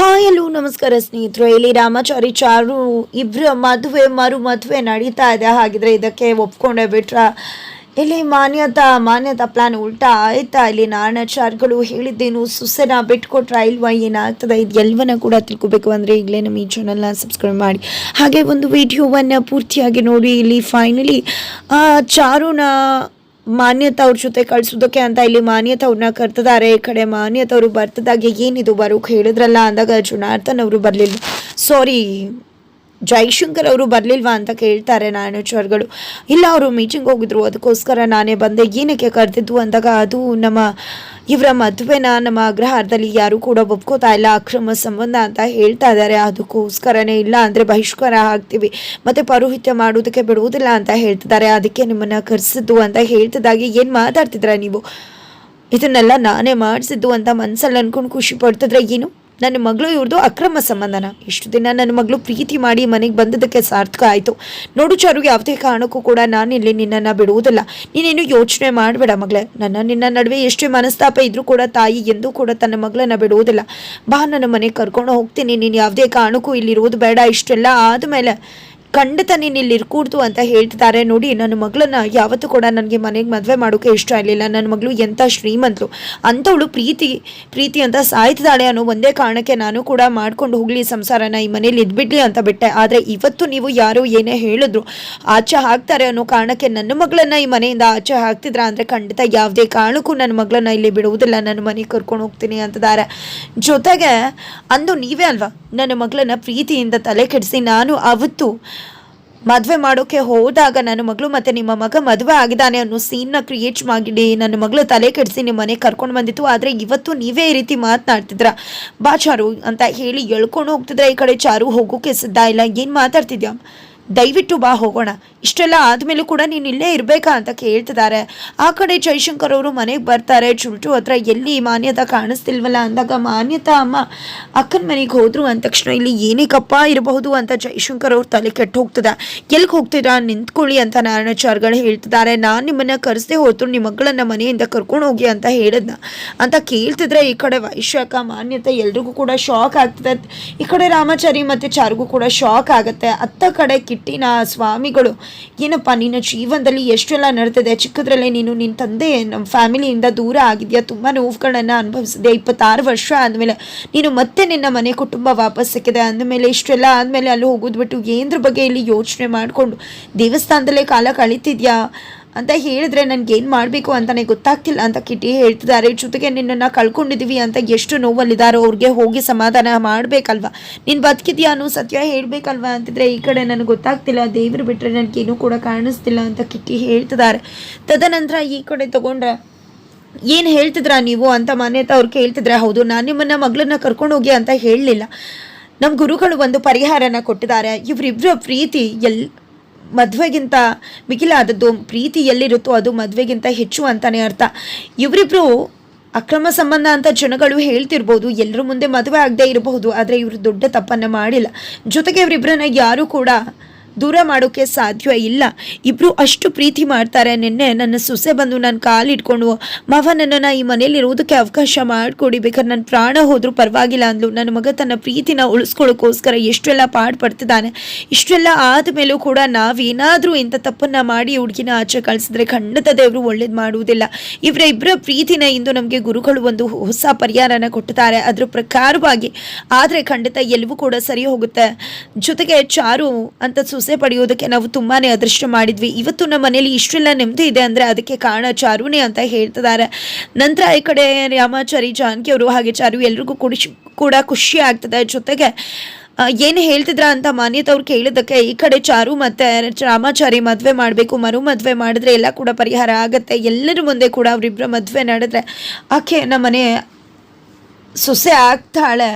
Hi hello ನಮಸ್ಕಾರ ಸ್ನೇಹಿತರು. ಇಲ್ಲಿ ರಾಮಾಚಾರಿ ಚಾರು. ಇಬ್ಬರ ಮದುವೆ, ಮರು ಮದುವೆ ನಡೀತಾ ಇದೆ. ಹಾಗಿದ್ರೆ ಇದಕ್ಕೆ ಒಪ್ಕೊಂಡೆ ಬಿಟ್ರ? ಇಲ್ಲಿ ಮಾನ್ಯತಾ ಮಾನ್ಯತಾ ಪ್ಲಾನ್ ಉಲ್ಟಾ ಆಯ್ತಾ? ಇಲ್ಲಿ ನಾರಾಯಣಾಚಾರ್ಗಳು ಹೇಳಿದ್ದೇನು ಸುಸೆನ ಬಿಟ್ಕೊಟ್ರ ಇಲ್ವಾ? ಏನಾಗ್ತದೆ? ಇದು ಎಲ್ಲವನ್ನ ಕೂಡ ತಿಳ್ಕೊಬೇಕು ಅಂದರೆ ಈಗಲೇ ನಮ್ಮ ಈ ಚಾನಲ್ನ ಸಬ್ಸ್ಕ್ರೈಬ್ ಮಾಡಿ. ಹಾಗೆ ಒಂದು ವಿಡಿಯೋವನ್ನು ಪೂರ್ತಿಯಾಗಿ ನೋಡಿ. ಇಲ್ಲಿ ಫೈನಲಿ ಚಾರುನ ಮಾನ್ಯತಾ ಅವ್ರ ಜೊತೆ ಕಳ್ಸೋದಕ್ಕೆ ಅಂತ ಇಲ್ಲಿ ಮಾನ್ಯತಾ ಅವ್ರನ್ನ ಕರ್ತಿದ್ದಾರೆ ಈ ಕಡೆ ಮಾನ್ಯತಾ ಅವರು ಬರ್ತದಾಗೆ ಏನಿದು ಬರೋಕ್ ಹೇಳಿದ್ರಲ್ಲ ಅಂದಾಗ ಜುನಾರ್ಥನ್ ಅವರು ಬರಲಿಲ್ಲ. ಸಾರಿ ಜೈಶಂಕರ್ ಅವರು ಬರಲಿಲ್ವಾ ಅಂತ ಕೇಳ್ತಾರೆ ನಾಯಣಾಚಾರ್ಗಳು ಇಲ್ಲ, ಅವರು ಮೀಟಿಂಗ್ ಹೋಗಿದ್ರು, ಅದಕ್ಕೋಸ್ಕರ ನಾನೇ ಬಂದೆ. ಏನಕ್ಕೆ ಕರೆದಿದ್ದು ಅಂದಾಗ ಅದು ನಮ್ಮ, ಇವರ ಮದುವೆನ ನಮ್ಮ ಅಗ್ರಹಾರದಲ್ಲಿ ಯಾರೂ ಕೂಡ ಒಪ್ಕೋತಾ ಇಲ್ಲ. ಅಕ್ರಮ ಸಂಬಂಧ ಅಂತ ಹೇಳ್ತಾ ಇದ್ದಾರೆ. ಅದಕ್ಕೋಸ್ಕರನೇ ಇಲ್ಲ ಅಂದರೆ ಬಹಿಷ್ಕಾರ ಹಾಕ್ತೀವಿ ಮತ್ತು ಪರೋಹಿತ್ಯ ಮಾಡೋದಕ್ಕೆ ಬಿಡುವುದಿಲ್ಲ ಅಂತ ಹೇಳ್ತಿದ್ದಾರೆ. ಅದಕ್ಕೆ ನಿಮ್ಮನ್ನು ಕರೆಸಿದ್ದು ಅಂತ ಹೇಳ್ತಿದ್ದಾಗೆ ಏನು ಮಾತಾಡ್ತಿದ್ರ ನೀವು? ಇದನ್ನೆಲ್ಲ ನಾನೇ ಮಾಡಿಸಿದ್ದು ಅಂತ ಮನಸ್ಸಲ್ಲಿ ಅನ್ಕೊಂಡು ಖುಷಿ ಪಡ್ತಿದ್ರೆ ಏನು? ನನ್ನ ಮಗಳು ಇವ್ರದ್ದು ಅಕ್ರಮ ಸಂಬಂಧನ. ಇಷ್ಟು ದಿನ ನನ್ನ ಮಗಳು ಪ್ರೀತಿ ಮಾಡಿ ಮನೆಗೆ ಬಂದದಕ್ಕೆ ಸಾರ್ಥಕ ಆಯಿತು. ನೋಡು ಚಾರು, ಯಾವುದೇ ಕಾರಣಕ್ಕೂ ಕೂಡ ನಾನು ಇಲ್ಲಿ ನಿನ್ನನ್ನು ಬಿಡುವುದಿಲ್ಲ. ನೀನೇನು ಯೋಚನೆ ಮಾಡಬೇಡ ಮಗಳೇ. ನನ್ನ, ನಿನ್ನ ನಡುವೆ ಎಷ್ಟೇ ಮನಸ್ತಾಪ ಇದ್ರೂ ಕೂಡ ತಾಯಿ ಎಂದೂ ಕೂಡ ತನ್ನ ಮಗಳನ್ನ ಬಿಡುವುದಿಲ್ಲ. ಬಾ, ನನ್ನ ಮನೆಗೆ ಕರ್ಕೊಂಡು ಹೋಗ್ತೀನಿ. ನೀನು ಯಾವುದೇ ಕಾರಣಕ್ಕೂ ಇಲ್ಲಿರುವುದು ಬೇಡ. ಇಷ್ಟೆಲ್ಲ ಆದಮೇಲೆ ಖಂಡಿತ ನೀನು ಇಲ್ಲಿ ಇರ್ಕೂಡ್ದು ಅಂತ ಹೇಳ್ತಿದ್ದಾರೆ ನೋಡಿ, ನನ್ನ ಮಗಳನ್ನ ಯಾವತ್ತೂ ಕೂಡ ನನಗೆ ಮನೆಗೆ ಮದುವೆ ಮಾಡೋಕೆ ಇಷ್ಟ ಆಗಲಿಲ್ಲ ನನ್ನ ಮಗಳು ಎಂಥ ಶ್ರೀಮಂತಳು ಅಂಥವಳು ಪ್ರೀತಿ ಪ್ರೀತಿ ಅಂತ ಸಾಯ್ತಿದ್ದಾಳೆ ಅನ್ನೋ ಒಂದೇ ಕಾರಣಕ್ಕೆ ನಾನು ಕೂಡ ಮಾಡ್ಕೊಂಡು ಹೋಗಲಿ, ಸಂಸಾರನ ಈ ಮನೇಲಿ ಇದ್ಬಿಡ್ಲಿ ಅಂತ ಬಿಟ್ಟೆ. ಆದರೆ ಇವತ್ತು ನೀವು ಯಾರು ಏನೇ ಹೇಳಿದ್ರು ಆಚೆ ಹಾಕ್ತಾರೆ ಅನ್ನೋ ಕಾರಣಕ್ಕೆ ನನ್ನ ಮಗಳನ್ನ ಈ ಮನೆಯಿಂದ ಆಚೆ ಹಾಕ್ತಿದ್ರ ಅಂದರೆ ಖಂಡಿತ ಯಾವುದೇ ಕಾರಣಕ್ಕೂ ನನ್ನ ಮಗಳನ್ನ ಇಲ್ಲಿ ಬಿಡುವುದಿಲ್ಲ. ನನ್ನ ಮನೆಗೆ ಕರ್ಕೊಂಡು ಹೋಗ್ತೀನಿ ಅಂತಿದ್ದಾರೆ ಜೊತೆಗೆ ಅಂದು ನೀವೇ ಅಲ್ವಾ? ನನ್ನ ಮಗಳನ್ನ ಪ್ರೀತಿಯಿಂದ ತಲೆ ಕೆಡಿಸಿ ನಾನು ಅವತ್ತು ಮದುವೆ ಮಾಡೋಕ್ಕೆ ಹೋದಾಗ ನನ್ನ ಮಗಳು ಮತ್ತು ನಿಮ್ಮ ಮಗ ಮದುವೆ ಆಗಿದ್ದಾನೆ ಅನ್ನೋ ಸೀನ್ನ ಕ್ರಿಯೇಟ್ ಮಾಡಿ ನನ್ನ ಮಗಳು ತಲೆ ಕೆಡಿಸಿ ನಿಮ್ಮ ಮನೆಗೆ ಕರ್ಕೊಂಡು ಬಂದಿತ್ತು. ಆದರೆ ಇವತ್ತು ನೀವೇ ಈ ರೀತಿ ಮಾತನಾಡ್ತಿದ್ರ. ಬಾ ಚಾರು ಅಂತ ಹೇಳಿ ಎಳ್ಕೊಂಡು ಹೋಗ್ತಿದ್ರೆ. ಈ ಕಡೆ ಚಾರು ಹೋಗೋಕ್ಕೆ ಸಿದ್ಧ ಇಲ್ಲ. ಏನು ಮಾತಾಡ್ತಿದ್ಯಾ? ದಯವಿಟ್ಟು ಬಾ, ಹೋಗೋಣ. ಇಷ್ಟೆಲ್ಲ ಆದಮೇಲೂ ಕೂಡ ನೀನು ಇಲ್ಲೇ ಇರಬೇಕಾ ಅಂತ ಕೇಳ್ತಿದ್ದಾರೆ. ಆ ಕಡೆ ಜೈಶಂಕರ್ ಅವರು ಮನೆಗೆ ಬರ್ತಾರೆ. ಚುಲ್ಟು ಹತ್ರ ಎಲ್ಲಿ ಮಾನ್ಯತಾ ಕಾಣಿಸ್ತಿಲ್ವಲ್ಲ ಅಂದಾಗ, ಮಾನ್ಯತಾ ಅಮ್ಮ, ಅಕ್ಕನ ಮನೆಗೆ ಹೋದ್ರು ಅಂದ ತಕ್ಷಣ ಇಲ್ಲಿ ಏನಕ್ಕಪ್ಪ ಇರಬಹುದು ಅಂತ ಜೈಶಂಕರ್ ಅವ್ರ ತಲೆ ಕೆಟ್ಟು ಹೋಗ್ತದೆ. ಎಲ್ಲಿಗೆ ಹೋಗ್ತೀರಾ ನಿಂತ್ಕೊಳ್ಳಿ ಅಂತ ನಾರಾಯಣಾಚಾರ್ಗಳು ಹೇಳ್ತಿದ್ದಾರೆ. ನಾನು ನಿಮ್ಮನ್ನ ಕರೆಸದೆ ಹೋದ್ರು ನಿಮ್ಮ ಮಗಳನ್ನ ಮನೆಯಿಂದ ಕರ್ಕೊಂಡು ಹೋಗಿ ಅಂತ ಹೇಳಿದ್ನ. ಅಂತ ಕೇಳ್ತಿದ್ರೆ ಈ ಕಡೆ ವೈಶಾಖ, ಮಾನ್ಯತೆ ಎಲ್ರಿಗೂ ಕೂಡ ಶಾಕ್ ಆಗ್ತದೆ. ಈ ಕಡೆ ರಾಮಾಚಾರಿ ಮತ್ತು ಚಾರ್ಗೂ ಕೂಡ ಶಾಕ್ ಆಗುತ್ತೆ. ಅತ್ತ ಕಡೆ ಕಿಟ್ಟಿನ ಸ್ವಾಮಿಗಳು. ಏನಪ್ಪ, ನಿನ್ನ ಜೀವನದಲ್ಲಿ ಎಷ್ಟೆಲ್ಲ ನಡೆದಿದೆ? ಚಿಕ್ಕದ್ರಲ್ಲೇ ನೀನು ನಿನ್ನ ತಂದೆ ನಮ್ಮ ಫ್ಯಾಮಿಲಿಯಿಂದ ದೂರ ಆಗಿದೆಯಾ? ತುಂಬ ನೋವುಗಳನ್ನು ಅನುಭವಿಸಿದೆ. ಇಪ್ಪತ್ತಾರು ವರ್ಷ ಆದಮೇಲೆ ನೀನು ಮತ್ತೆ ನಿನ್ನ ಮನೆ ಕುಟುಂಬ ವಾಪಸ್ ಸಿಕ್ಕಿದೆ. ಅಂದಮೇಲೆ ಇಷ್ಟೆಲ್ಲ ಆದಮೇಲೆ ಅಲ್ಲಿ ಹೋಗೋದು ಬಿಟ್ಟು ಏನರ ಬಗ್ಗೆ ಇಲ್ಲಿ ಯೋಚನೆ ಮಾಡಿಕೊಂಡು ದೇವಸ್ಥಾನದಲ್ಲೇ ಕಾಲ ಕಳೀತಿದ್ಯಾ? ಅಂತ ಹೇಳಿದ್ರೆ ನನಗೆ ಏನು ಮಾಡಬೇಕು ಅಂತಲೇ ಗೊತ್ತಾಗ್ತಿಲ್ಲ ಅಂತ ಕಿಟ್ಟಿ ಹೇಳ್ತಿದ್ದಾರೆ. ಜೊತೆಗೆ ನಿನ್ನನ್ನು ಕಳ್ಕೊಂಡಿದ್ದೀವಿ ಅಂತ ಎಷ್ಟು ನೋವಲ್ಲಿದ್ದಾರೋ ಅವ್ರಿಗೆ ಹೋಗಿ ಸಮಾಧಾನ ಮಾಡಬೇಕಲ್ವಾ? ನೀನು ಬದುಕಿದ್ಯಾ ಅನ್ನೋ ಸತ್ಯ ಹೇಳಬೇಕಲ್ವಾ ಅಂತಿದ್ರೆ ಈ ಕಡೆ ನನಗೆ ಗೊತ್ತಾಗ್ತಿಲ್ಲ. ದೇವರು ಬಿಟ್ಟರೆ ನನಗೇನು ಕೂಡ ಕಾಣಿಸ್ತಿಲ್ಲ ಅಂತ ಕಿಟ್ಟಿ ಹೇಳ್ತಿದ್ದಾರೆ. ತದನಂತರ ಈ ಕಡೆ ತಗೊಂಡ್ರೆ ಏನು ಹೇಳ್ತಿದ್ರಾ ನೀವು ಅಂತ ಮಾನ್ಯತಾ ಅವ್ರು ಕೇಳ್ತಿದ್ರೆ, ಹೌದು, ನಾನು ನಿಮ್ಮನ್ನ ಮಗಳನ್ನ ಕರ್ಕೊಂಡು ಹೋಗಿ ಅಂತ ಹೇಳಲಿಲ್ಲ. ನಮ್ಮ ಗುರುಗಳು ಒಂದು ಪರಿಹಾರನ ಕೊಟ್ಟಿದ್ದಾರೆ. ಇವರಿಬ್ಬರ ಪ್ರೀತಿ ಎಲ್ ಮದುವೆಗಿಂತ ಮಿಗಿಲಾದದ್ದು ಪ್ರೀತಿ ಎಲ್ಲಿರುತ್ತೋ ಅದು ಮದುವೆಗಿಂತ ಹೆಚ್ಚು ಅಂತಲೇ ಅರ್ಥ. ಇವರಿಬ್ರು ಅಕ್ರಮ ಸಂಬಂಧ ಅಂತ ಜನಗಳು ಹೇಳ್ತಿರ್ಬೋದು, ಎಲ್ಲರ ಮುಂದೆ ಮದುವೆ ಆಗದೆ ಇರಬಹುದು, ಆದರೆ ಇವರು ದೊಡ್ಡ ತಪ್ಪನ್ನು ಮಾಡಿಲ್ಲ. ಜೊತೆಗೆ ಇವರಿಬ್ಬರನ್ನ ಯಾರೂ ಕೂಡ ದೂರ ಮಾಡೋಕ್ಕೆ ಸಾಧ್ಯ ಇಲ್ಲ. ಇಬ್ಬರು ಅಷ್ಟು ಪ್ರೀತಿ ಮಾಡ್ತಾರೆ. ನಿನ್ನೆ ನನ್ನ ಸೊಸೆ ಬಂದು ನನ್ನ ಕಾಲಿಟ್ಕೊಂಡು, ಮಾವ, ನನ್ನನ್ನು ಈ ಮನೇಲಿರೋದಕ್ಕೆ ಅವಕಾಶ ಮಾಡಿಕೊಡಿ. ಬೇಕಾದ್ರೆ ನನ್ನ ಪ್ರಾಣ ಹೋದರೂ ಪರವಾಗಿಲ್ಲ ಅಂದ್ಲು. ನನ್ನ ಮಗ ತನ್ನ ಪ್ರೀತಿನ ಉಳಿಸ್ಕೊಳ್ಳೋಕ್ಕೋಸ್ಕರ ಎಷ್ಟೆಲ್ಲ ಪಾಡು ಪಡ್ತಿದ್ದಾನೆ. ಇಷ್ಟೆಲ್ಲ ಆದಮೇಲೂ ಕೂಡ ನಾವೇನಾದರೂ ಇಂಥ ತಪ್ಪನ್ನು ಮಾಡಿ ಹುಡುಗಿನ ಆಚೆ ಕಳಿಸಿದ್ರೆ ಖಂಡಿತ ದೇವರು ಒಳ್ಳೇದು ಮಾಡುವುದಿಲ್ಲ. ಇವರ ಇಬ್ಬರ ಪ್ರೀತಿನ ಇಂದು ನಮಗೆ ಗುರುಗಳು ಒಂದು ಹೊಸ ಪರಿಹಾರನ ಕೊಟ್ಟಿದ್ದಾರೆ. ಅದರ ಪ್ರಕಾರವಾಗಿ ಆದರೆ ಖಂಡಿತ ಎಲ್ಲವೂ ಕೂಡ ಸರಿ ಹೋಗುತ್ತೆ. ಜೊತೆಗೆ ಚಾರು ಅಂತ ಸೊಸೆ ಪಡೆಯೋದಕ್ಕೆ ನಾವು ತುಂಬಾ ಅದೃಷ್ಟ ಮಾಡಿದ್ವಿ. ಇವತ್ತು ನಮ್ಮ ಮನೇಲಿ ಇಷ್ಟೆಲ್ಲ ನೆಮ್ಮದಿ ಇದೆ ಅಂದರೆ ಅದಕ್ಕೆ ಕಾರಣ ಚಾರುನೇ ಅಂತ ಹೇಳ್ತಿದ್ದಾರೆ. ನಂತರ ಈ ಕಡೆ ರಾಮಾಚಾರಿ, ಜಾನಕಿ ಅವರು ಹಾಗೆ ಚಾರು ಎಲ್ರಿಗೂ ಕೂಡ ಕೂಡ ಖುಷಿ ಆಗ್ತದೆ. ಜೊತೆಗೆ ಏನು ಹೇಳ್ತಿದ್ರ ಅಂತ ಮಾನ್ಯತೆ ಅವ್ರು ಕೇಳಿದ್ದಕ್ಕೆ ಈ ಕಡೆ ಚಾರು ಮತ್ತೆ ರಾಮಾಚಾರಿ ಮದುವೆ ಮಾಡಬೇಕು, ಮರು ಮದುವೆ ಮಾಡಿದ್ರೆ ಎಲ್ಲ ಕೂಡ ಪರಿಹಾರ ಆಗುತ್ತೆ. ಎಲ್ಲರ ಮುಂದೆ ಕೂಡ ಅವರಿಬ್ಬರ ಮದುವೆ ನಡೆದ್ರೆ ಆಕೆ ನಮ್ಮ ಮನೆ ಸೊಸೆ ಆಗ್ತಾಳೆ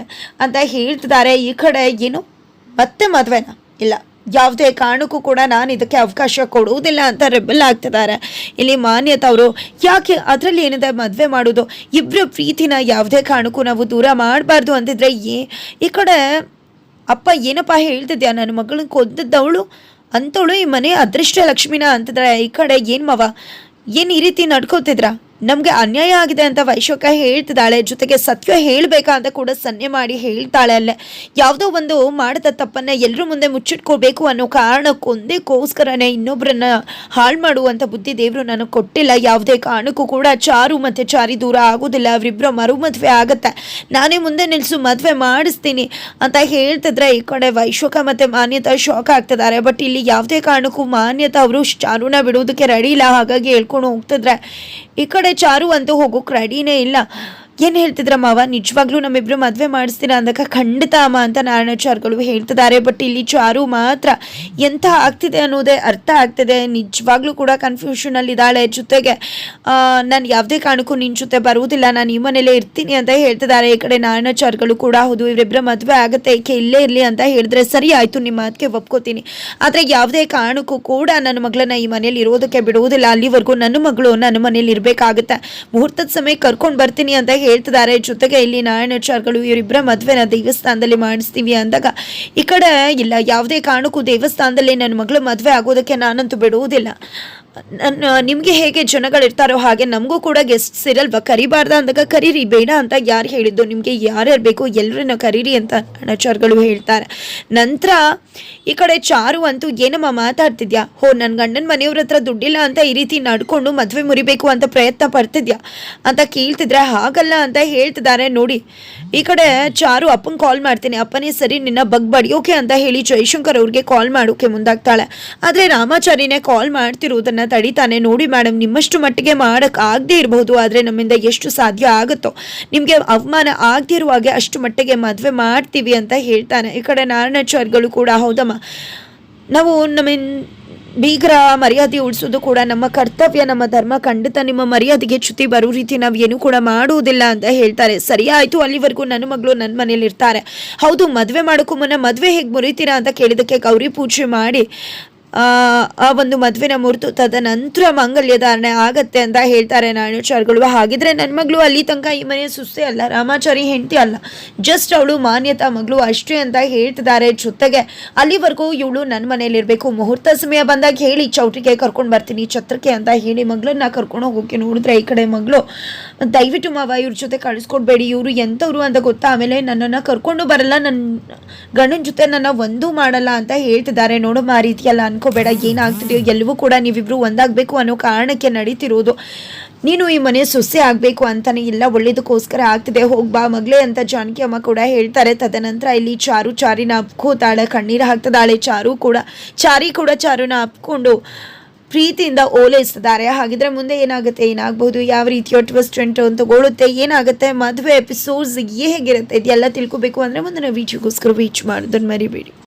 ಅಂತ ಹೇಳ್ತಿದ್ದಾರೆ. ಈ ಕಡೆ ಏನು? ಮತ್ತೆ ಮದುವೆನ? ಇಲ್ಲ. ಯಾವುದೇ ಕಾರಣಕ್ಕೂ ಕೂಡ ನಾನು ಇದಕ್ಕೆ ಅವಕಾಶ ಕೊಡುವುದಿಲ್ಲ ಅಂತ ರೆಬಲ್ ಆಗ್ತಿದ್ದಾರೆ. ಇಲ್ಲಿ ಮಾನ್ಯತ ಅವರು, ಯಾಕೆ ಅದರಲ್ಲಿ ಏನಿದೆ ಮದುವೆ ಮಾಡೋದು ಇಬ್ಬರ ಪ್ರೀತಿನ ಯಾವುದೇ ಕಾರಣಕ್ಕೂ ನಾವು ದೂರ ಮಾಡಬಾರ್ದು ಅಂತಿದ್ರೆ ಏ, ಈ ಕಡೆ ಅಪ್ಪ ಏನಪ್ಪ ಹೇಳ್ತಿದ್ಯಾ? ನನ್ನ ಮಗಳನ್ನ ಕೊಂದದ್ದವಳು, ಅಂತವಳು ಈ ಮನೆ ಅದೃಷ್ಟ ಲಕ್ಷ್ಮಿನ ಅಂತಿದ್ರೆ, ಈ ಕಡೆ ಏನು ಮವ? ಏನು ಈ ರೀತಿ ನಡ್ಕೋತಿದ್ರ? ನಮಗೆ ಅನ್ಯಾಯ ಆಗಿದೆ ಅಂತ ವೈಶೋಕ ಹೇಳ್ತಿದ್ದಾಳೆ. ಜೊತೆಗೆ ಸತ್ಯ ಹೇಳಬೇಕಾ ಅಂತ ಕೂಡ ಸನ್ನೆ ಮಾಡಿ ಹೇಳ್ತಾಳೆ ಅಲ್ಲೇ. ಯಾವುದೋ ಒಂದು ಮಾಡಿದ ತಪ್ಪನ್ನ ಎಲ್ಲರೂ ಮುಂದೆ ಮುಚ್ಚಿಟ್ಕೋಬೇಕು ಅನ್ನೋ ಕಾರಣಕ್ಕೊಂದೇಗೋಸ್ಕರನೇ ಇನ್ನೊಬ್ಬರನ್ನ ಹಾಳು ಮಾಡುವಂಥ ಬುದ್ಧಿ ದೇವರು ನನಗೆ ಕೊಟ್ಟಿಲ್ಲ. ಯಾವುದೇ ಕಾರಣಕ್ಕೂ ಕೂಡ ಚಾರು ಮತ್ತು ಚಾರಿ ದೂರ ಆಗೋದಿಲ್ಲ. ಅವರಿಬ್ಬರ ಮರು ಮದುವೆ ಆಗುತ್ತೆ. ನಾನೇ ಮುಂದೆ ನಿಲ್ಲಿಸು ಮದುವೆ ಮಾಡಿಸ್ತೀನಿ ಅಂತ ಹೇಳ್ತಿದ್ರೆ ಈ ಕಡೆ ವೈಶೋಕ ಮತ್ತು ಮಾನ್ಯತಾ ಶಾಕ್ ಆಗ್ತಿದ್ದಾರೆ. ಬಟ್ ಇಲ್ಲಿ ಯಾವುದೇ ಕಾರಣಕ್ಕೂ ಮಾನ್ಯತಾ ಅವರು ಚಾರುನ ಬಿಡೋದಕ್ಕೆ ರೆಡಿ ಇಲ್ಲ. ಹಾಗಾಗಿ ಹೇಳ್ಕೊಂಡು ಹೋಗ್ತಿದ್ರೆ ಈ ಕಡೆ ಚಾರು ಅಂತೂ ಹೋಗೋಕೆ ರೆಡಿನೇ ಇಲ್ಲ. ಏನು ಹೇಳ್ತಿದ್ರ ಮಾವ? ನಿಜವಾಗ್ಲೂ ನಮ್ಮಿಬ್ರು ಮದುವೆ ಮಾಡಿಸ್ತೀರಾ ಅಂದಾಗ ಖಂಡಿತ ಅಮ್ಮ ಅಂತ ನಾರಾಯಣಾಚಾರ್ಯಗಳು ಹೇಳ್ತಿದ್ದಾರೆ. ಬಟ್ ಇಲ್ಲಿ ಚಾರು ಮಾತ್ರ ಎಂಥ ಆಗ್ತಿದೆ ಅನ್ನೋದೇ ಅರ್ಥ ಆಗ್ತಿದೆ. ನಿಜವಾಗ್ಲೂ ಕೂಡ ಕನ್ಫ್ಯೂಷನಲ್ಲಿ ಇದ್ದಾಳೆ. ಜೊತೆಗೆ ನಾನು ಯಾವುದೇ ಕಾರಣಕ್ಕೂ ನಿನ್ನ ಜೊತೆ ಬರುವುದಿಲ್ಲ. ನಾನು ಈ ಮನೇಲೇ ಇರ್ತೀನಿ ಅಂತ ಹೇಳ್ತಿದ್ದಾರೆ. ಈ ಕಡೆ ನಾರಾಯಣಾಚಾರ್ಯಗಳು ಕೂಡ, ಹೌದು ಇವರಿಬ್ಬರ ಮದುವೆ ಆಗುತ್ತೆ. ಏಕೆ ಇಲ್ಲೇ ಇರಲಿ ಅಂತ ಹೇಳಿದ್ರೆ ಸರಿ ಆಯಿತು ನಿಮ್ಮ ಮಾತಿಗೆ ಒಪ್ಕೋತೀನಿ. ಆದರೆ ಯಾವುದೇ ಕಾರಣಕ್ಕೂ ಕೂಡ ನನ್ನ ಮಗಳನ್ನ ಈ ಮನೇಲಿ ಇರೋದಕ್ಕೆ ಬಿಡುವುದಿಲ್ಲ. ಅಲ್ಲಿವರೆಗೂ ನನ್ನ ಮಗಳು ನನ್ನ ಮನೇಲಿ ಇರಬೇಕಾಗುತ್ತೆ. ಮುಹೂರ್ತದ ಸಮಯ ಕರ್ಕೊಂಡು ಬರ್ತೀನಿ ಅಂತ ಹೇಳ್ತಿದ್ದಾರೆ. ಜೊತೆಗೆ ಇಲ್ಲಿ ನಾರಾಯಣಾಚಾರ್ಯಗಳು ಇವರಿಬ್ಬರ ಮದುವೆನ ದೇವಸ್ಥಾನದಲ್ಲಿ ಮಾಡಿಸ್ತೀವಿ ಅಂದಾಗ, ಈ ಕಡೆ ಇಲ್ಲ, ಯಾವುದೇ ಕಾರಣಕ್ಕೂ ದೇವಸ್ಥಾನದಲ್ಲಿ ನನ್ನ ಮಗಳ ಮದುವೆ ಆಗೋದಕ್ಕೆ ನಾನಂತೂ ಬಿಡುವುದಿಲ್ಲ. ನಿಮಗೆ ಹೇಗೆ ಜನಗಳು ಇರ್ತಾರೋ ಹಾಗೆ ನಮಗೂ ಕೂಡ ಗೆಸ್ಟ್ಸ್ ಇರಲ್ವಾ? ಕರಿಬಾರ್ದ ಅಂದಾಗ ಕರೀರಿ, ಬೇಡ ಅಂತ ಯಾರು ಹೇಳಿದ್ದು? ನಿಮಗೆ ಯಾರ್ಯಾರು ಬೇಕು ಎಲ್ಲರನ್ನ ಕರೀರಿ ಅಂತ ಅಣಚಾರ್ಗಳು ಹೇಳ್ತಾರೆ. ನಂತರ ಈ ಕಡೆ ಚಾರು ಅಂತೂ, ಏನಮ್ಮ ಮಾತಾಡ್ತಿದ್ಯಾ? ಹೋ ನನ್ನ ಗಂಡನ ಮನೆಯವ್ರ ಹತ್ರ ದುಡ್ಡಿಲ್ಲ ಅಂತ ಈ ರೀತಿ ನಡ್ಕೊಂಡು ಮದುವೆ ಮುರಿಬೇಕು ಅಂತ ಪ್ರಯತ್ನ ಪಡ್ತಿದ್ಯಾ? ಅಂತ ಕೇಳ್ತಿದ್ರೆ ಹಾಗಲ್ಲ ಅಂತ ಹೇಳ್ತಿದ್ದಾರೆ. ನೋಡಿ, ಈ ಕಡೆ ಚಾರು ಅಪ್ಪಂಗೆ ಕಾಲ್ ಮಾಡ್ತೀನಿ. ಅಪ್ಪನೇ, ಸರಿ, ನಿನ್ನ ಬಗ್ ಬಡಿಯೋಕೆ ಅಂತ ಹೇಳಿ ಜೈಶಂಕರ್ ಅವ್ರಿಗೆ ಕಾಲ್ ಮಾಡೋಕೆ ಮುಂದಾಗ್ತಾಳೆ. ಆದರೆ ರಾಮಾಚಾರಿನೇ ಕಾಲ್ ಮಾಡ್ತಿರೋದನ್ನ ತಡಿತಾನೆ. ನೋಡಿ ಮೇಡಮ್ ನಿಮ್ಮಷ್ಟು ಮಟ್ಟಿಗೆ ಮಾಡಕ್ ಆಗದೆ ಇರಬಹುದು ಆದರೆ ನಮ್ಮಿಂದ ಎಷ್ಟು ಸಾಧ್ಯ ಆಗುತ್ತೋ. ನಿಮಗೆ ಅವಮಾನ ಆಗದೇ ಇರುವಾಗೆ ಅಷ್ಟು ಮಟ್ಟಿಗೆ ಮದುವೆ ಮಾಡ್ತೀವಿ ಅಂತ ಹೇಳ್ತಾನೆ. ಈ ಕಡೆ ನಾರಾಯಣಾಚಾರ್ಯಗಳು ಕೂಡ, ಹೌದಮ್ಮ. ನಾವು ನಮ್ಮ ಬೀಗರ ಮರ್ಯಾದೆ ಉಳಿಸೋದು ಕೂಡ ನಮ್ಮ ಕರ್ತವ್ಯ, ನಮ್ಮ ಧರ್ಮ. ಖಂಡಿತ ನಿಮ್ಮ ಮರ್ಯಾದೆಗೆ ಚ್ಯುತಿ ಬರೋ ರೀತಿ ನಾವು ಏನೂ ಕೂಡ ಮಾಡುವುದಿಲ್ಲ ಅಂತ ಹೇಳ್ತಾರೆ. ಸರಿ ಆಯಿತು, ಅಲ್ಲಿವರೆಗೂ ನನ್ನ ಮಗಳು ನನ್ನ ಮನೇಲಿ ಇರ್ತಾರೆ ಹೌದು, ಮದುವೆ ಮಾಡೋಕ್ಕೂ ಮುನ್ನ ಮದುವೆ ಹೇಗೆ ಮುರಿತೀರಾ ಅಂತ ಕೇಳಿದಕ್ಕೆ ಗೌರಿ ಪೂಜೆ ಮಾಡಿ ಆ ಒಂದು ಮದುವೆನ ಮುರಿದು ತದನಂತರ ಮಾಂಗಲ್ಯ ಧಾರಣೆ ಆಗತ್ತೆ ಅಂತ ಹೇಳ್ತಾರೆ ನಾರಾಯಣಾಚಾರ್ಯಗಳು ಹಾಗಿದ್ರೆ ನನ್ನ ಮಗಳು ಅಲ್ಲಿ ತನಕ ಈ ಮನೆಯ ಸುಸ್ತೆ ಅಲ್ಲ, ರಾಮಾಚಾರಿ ಹೆಂಡತಿ ಅಲ್ಲ ಜಸ್ಟ್ ಅವಳು ಮಾನ್ಯತಾ ಮಗಳು ಅಷ್ಟೇ ಅಂತ ಹೇಳ್ತಿದ್ದಾರೆ ಜೊತೆಗೆ. ಅಲ್ಲಿವರೆಗೂ ಇವಳು ನನ್ನ ಮನೇಲಿ ಇರಬೇಕು. ಮುಹೂರ್ತ ಸಮಯ ಬಂದಾಗ ಹೇಳಿ ಚೌಟಿಗೆ ಕರ್ಕೊಂಡು ಬರ್ತೀನಿ, ಛತ್ರಕ್ಕೆ ಅಂತ ಹೇಳಿ ಮಗಳನ್ನ ಕರ್ಕೊಂಡು ಹೋಗೋಕೆ ನೋಡಿದ್ರೆ ಈ ಕಡೆ ಮಗಳು, ದಯವಿಟ್ಟು ಮಾವ, ಇವ್ರ ಜೊತೆ ಕಳಿಸ್ಕೊಡ್ಬೇಡಿ, ಇವರು ಎಂಥವ್ರು ಅಂತ ಗೊತ್ತಾ? ಆಮೇಲೆ ನನ್ನನ್ನು ಕರ್ಕೊಂಡು ಬರಲ್ಲ ನನ್ನ ಗಂಡನ ಜೊತೆ ನನ್ನ ಒಂದೂ ಮಾಡಲ್ಲ ಅಂತ ಹೇಳ್ತಿದ್ದಾರೆ. ನೋಡಮ್ಮ, ಆ ರೀತಿಯೆಲ್ಲ ಅನ್ಕೋಬೇಡ ಏನಾಗ್ತಿದೆಯೋ ಎಲ್ಲವೂ ಕೂಡ ನೀವಿಬ್ರು ಒಂದಾಗಬೇಕು ಅನ್ನೋ ಕಾರಣಕ್ಕೆ ನಡೀತಿರೋದು. ನೀನು ಈ ಮನೆ ಸೊಸೆ ಆಗಬೇಕು ಅಂತಾನೆ ಇಲ್ಲ, ಒಳ್ಳೇದಕ್ಕೋಸ್ಕರ ಆಗ್ತಿದೆ, ಹೋಗ್ ಬಾ ಮಗಳೇ ಅಂತ ಜಾನಕಿ ಅಮ್ಮ ಕೂಡ ಹೇಳ್ತಾರೆ. ತದನಂತರ ಇಲ್ಲಿ ಚಾರು, ಚಾರಿನ ಅಪ್ಕೋತಾಳೆ ಕಣ್ಣೀರು ಹಾಕ್ತದಾಳೆ ಚಾರು ಕೂಡ, ಚಾರಿ ಕೂಡ ಚಾರುನ ಅಪ್ಕೊಂಡು ಪ್ರೀತಿಯಿಂದ ಓಲೈಸ್ತಿದ್ದಾರೆ ಹಾಗಿದ್ರೆ ಮುಂದೆ ಏನಾಗುತ್ತೆ? ಏನಾಗಬಹುದು ಯಾವ ರೀತಿಯ ಟ್ವಿಸ್ಟ್ ಅಂತ ತಗೊಳುತ್ತೆ ಏನಾಗುತ್ತೆ? ಮದುವೆ ಎಪಿಸೋಡ್ಸ್ ಹೇಗಿರುತ್ತೆ? ಇದೆಲ್ಲ ತಿಳ್ಕೊಬೇಕು ಅಂದರೆ ಮುಂದಿನ ವೀಡಿಯೋಗೋಸ್ಕರ ವೀಚ್ ಮಾಡೋದನ್ನು ಮರಿಬೇಡಿ.